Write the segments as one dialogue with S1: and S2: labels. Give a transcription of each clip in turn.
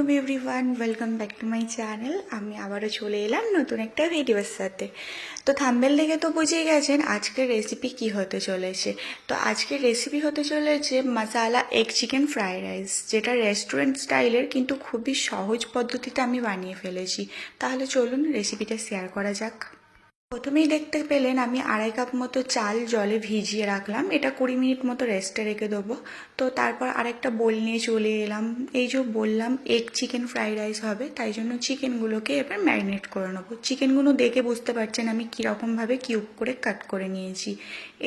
S1: আলাইকুম everyone welcome back to my channel আমি আবারও চলে এলাম নতুন একটা ভিডিওর সাথে। তো থাম্বেল দেখে তো বুঝেই গেছেন আজকের রেসিপি কি হতে চলেছে। তো আজকের রেসিপি হতে চলেছে masala egg chicken fried rice যেটা রেস্টুরেন্ট স্টাইলের কিন্তু খুবই সহজ পদ্ধতিতে আমি বানিয়ে ফেলেছি। তাহলে চলুন রেসিপিটা শেয়ার করা যাক। প্রথমেই দেখতে পেলেন আমি আড়াই কাপ মতো চাল জলে ভিজিয়ে রাখলাম। এটা কুড়ি মিনিট মতো রেস্টে রেখে দেবো। তো তারপর আরেকটা বোল নিয়ে চলে এলাম। এই যে বললাম এগ চিকেন ফ্রাইড রাইস হবে, তাই জন্য চিকেনগুলোকে এবার ম্যারিনেট করে নেব। চিকেনগুলো দেখে বুঝতে পারছেন আমি কীরকমভাবে কিউব করে কাট করে নিয়েছি।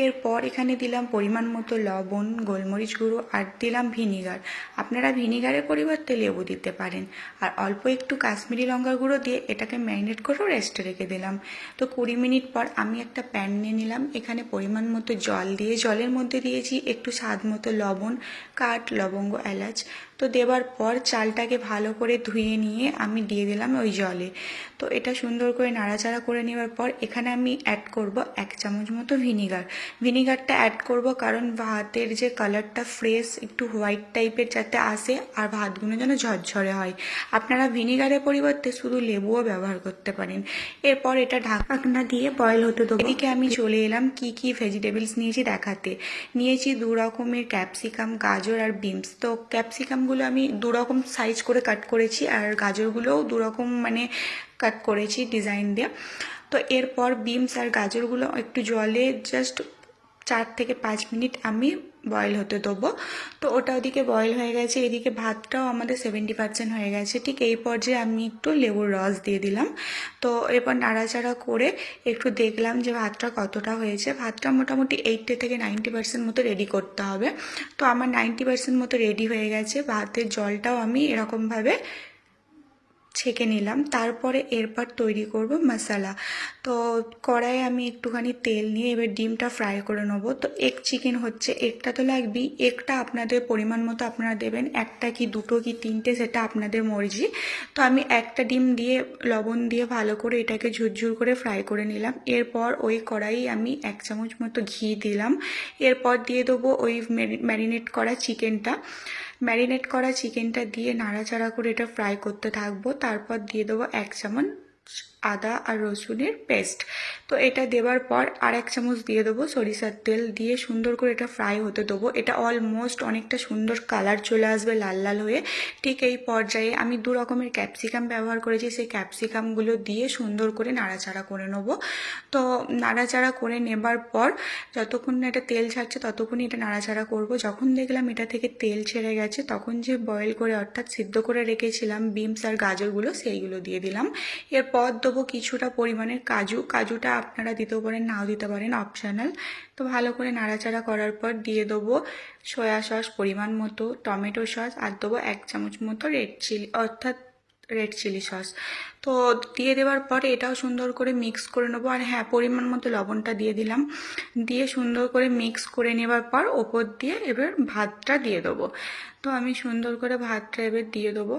S1: এরপর এখানে দিলাম পরিমাণ মতো লবণ, গোলমরিচ গুঁড়ো, আর দিলাম ভিনিগার আপনারা ভিনিগারের পরিবর্তে লেবু দিতে পারেন। আর অল্প একটু কাশ্মীরি লঙ্কার গুঁড়ো দিয়ে এটাকে ম্যারিনেট করেও রেস্টে রেখে দিলাম। তো কুড়ি মিনিট পর আমি একটা প্যান নিয়ে নিলাম। এখানে পরিমাণ মতো জল দিয়ে, জলের মধ্যে দিয়েছি একটু স্বাদ মতো লবণ, কাঠ, লবঙ্গ, এলাচ। তো দেওয়ার পর চালটাকে ভালো করে ধুয়ে নিয়ে আমি দিয়ে দিলাম ওই জলে। তো এটা সুন্দর করে নাড়াচাড়া করে নেওয়ার পর এখানে আমি অ্যাড করব এক চামচ মতো ভিনিগার। ভিনিগারটা অ্যাড করব কারণ ভাতের যে কালারটা ফ্রেশ একটু হোয়াইট টাইপের যাতে আসে আর ভাতগুলো যেন ঝরঝরে হয়। আপনারা ভিনিগারের পরিবর্তে শুধু লেবুও ব্যবহার করতে পারেন। এরপর এটা ঢাকনা দিয়ে বয়েল হতে দেবো। এদিকে আমি চলে এলাম কি কি ভেজিটেবলস নিয়েছি দেখাতে। নিয়েছি দু রকমের ক্যাপসিকাম গাজর আর বিনস তো ক্যাপসিকামগুলো আমি দু রকম সাইজ করে কাট করেছি আর গাজরগুলোও দু রকম মানে কাট করেছি ডিজাইন দিয়ে। তো এরপর বিমস আর গাজরগুলো একটু জলে জাস্ট চার থেকে পাঁচ মিনিট আমি বয়েল হতে দেবো। তো ওটা ওদিকে বয়েল হয়ে গেছে। এদিকে ভাতটাও আমাদের সেভেন্টি পার্সেন্ট হয়ে গেছে। ঠিক এই পর্যায়ে আমি একটু লেবুর রস দিয়ে দিলাম। তো এরপর নাড়াচাড়া করে একটু দেখলাম যে ভাতটা কতটা হয়েছে। ভাতটা মোটামুটি এইটটি থেকে নাইনটি পার্সেন্ট মতো রেডি করতে হবে। তো আমার নাইনটি পার্সেন্ট মতো রেডি হয়ে গেছে। ভাতের জলটাও আমি এরকমভাবে ছেঁকে নিলাম, তারপরে এরপর তৈরি করব মশলা। তো কড়াইয়ে আমি একটুখানি তেল নিয়ে এবার ডিমটা ফ্রাই করে নেব। তো এক চিকেন হচ্ছে একটা তো লাগবেই। একটা আপনাদের পরিমাণ মতো আপনারা দেবেন, একটা কি দুটো কি তিনটে, সেটা আপনাদের মর্জি। তো আমি একটা ডিম দিয়ে লবণ দিয়ে ভালো করে এটাকে ঝুরঝুর করে ফ্রাই করে নিলাম। এরপর ওই কড়াই আমি এক চামচ মতো ঘি দিলাম। এরপর দিয়ে দেবো ওই ম্যারিনেট করা চিকেনটা ম্যারিনেট করা চিকেনটা দিয়ে নাড়াচাড়া করে এটা ফ্রাই করতে থাকব। তারপর দিয়ে দেবো এক চামচ আদা আর রসুনের পেস্ট। তো এটা দেওয়ার পর আর এক চামচ দিয়ে দেবো সরিষার তেল দিয়ে সুন্দর করে এটা ফ্রাই হতে দেবো। এটা অলমোস্ট অনেকটা সুন্দর কালার চলে আসবে লাল লাল হয়ে। ঠিক এই পর্যায়ে আমি দু রকমের ক্যাপসিকাম ব্যবহার করেছি, সেই ক্যাপসিকামগুলো দিয়ে সুন্দর করে নাড়াচাড়া করে নেব। তো নাড়াচাড়া করে নেবার পর যতক্ষণ না এটা তেল ছাড়ছে ততক্ষণই এটা নাড়াচাড়া করব। যখন দেখলাম এটা থেকে তেল ছেড়ে গেছে, তখন যে বয়েল করে অর্থাৎ সিদ্ধ করে রেখেছিলাম বিমস আর গাজরগুলো সেইগুলো দিয়ে দিলাম। এরপর দেবো কিছুটা পরিমাণের কাজু। কাজুটা আপনারা দিতেও পারেন, নাও দিতে পারেন অপশানাল তো ভালো করে নাড়াচাড়া করার পর দিয়ে দেবো সয়া সস পরিমাণ মতো টমেটো সস আর দেবো এক চামচ মতো রেড চিলি অর্থাৎ রেড চিলি সস তো দিয়ে দেওয়ার পরে এটাও সুন্দর করে মিক্স করে নেব। আর হ্যাঁ পরিমাণ মতো লবণটা দিয়ে দিলাম। দিয়ে সুন্দর করে মিক্স করে নেবার পর ওপর দিয়ে এবার ভাতটা দিয়ে দেবো। তো আমি সুন্দর করে ভাতটা এবার দিয়ে দেবো।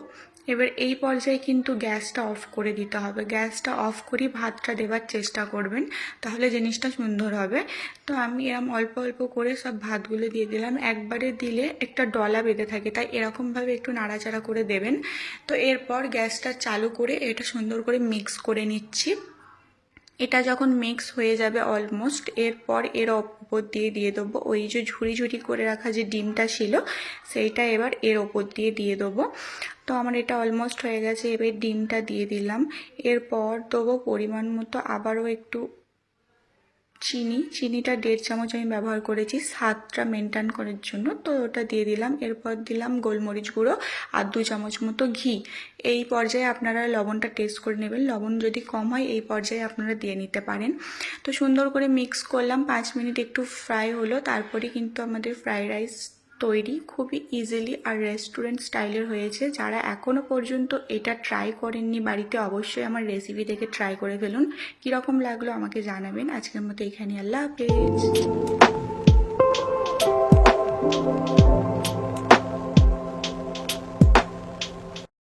S1: এবার এই পর্যায়ে কিন্তু গ্যাসটা অফ করে দিতে হবে। গ্যাসটা অফ করি ভাতটা দেওয়ার চেষ্টা করবেন, তাহলে জিনিসটা সুন্দর হবে। তো আমি এরম অল্প অল্প করে সব ভাতগুলো দিয়ে দিলাম। একবারে দিলে একটা ডলা বেঁধে থাকে, তাই এরকমভাবে একটু নাড়াচাড়া করে দেবেন। তো এরপর গ্যাসটা চালু করে এটা সুন্দর করে মিক্স করে নিচ্ছি। এটা যখন মিক্স হয়ে যাবে অলমোস্ট এরপর এর ওপর দিয়ে দিয়ে দেবো। ওই যে ঝুড়ি ঝুড়ি করে রাখা যে ডিমটা ছিল, সেইটা এবার এর ওপর দিয়ে দিয়ে দেবো। তো আমার এটা অলমোস্ট হয়ে গেছে, এবার ডিমটা দিয়ে দিলাম। এরপর দেবো পরিমাণ মতো আবারও একটু চিনি, চিনিটা দেড় চামচ আমি ব্যবহার করেছি, স্বাদটা মেনটেন করার জন্য। তো ওটা দিয়ে দিলাম, এরপর দিলাম গোলমরিচ গুঁড়ো আর দু চামচ মতো ঘি। এই পর্যায়ে আপনারা লবণটা টেস্ট করে নেবেন। লবণ যদি কম হয়, এই পর্যায়ে আপনারা দিয়ে নিতে পারেন। তো সুন্দর করে মিক্স করলাম। পাঁচ মিনিট একটু ফ্রাই হলো, তারপরে কিন্তু আমাদের ফ্রাইড রাইস তৈরি খুবই ইজিলি আর রেস্টুরেন্ট স্টাইলের হয়েছে। যারা এখনও পর্যন্ত এটা ট্রাই করেননি বাড়িতে, অবশ্যই আমার রেসিপি দেখে ট্রাই করে ফেলুন। কীরকম লাগল আমাকে জানাবেন। আজকের মতো এখানে আল্লাহ হাফেজ।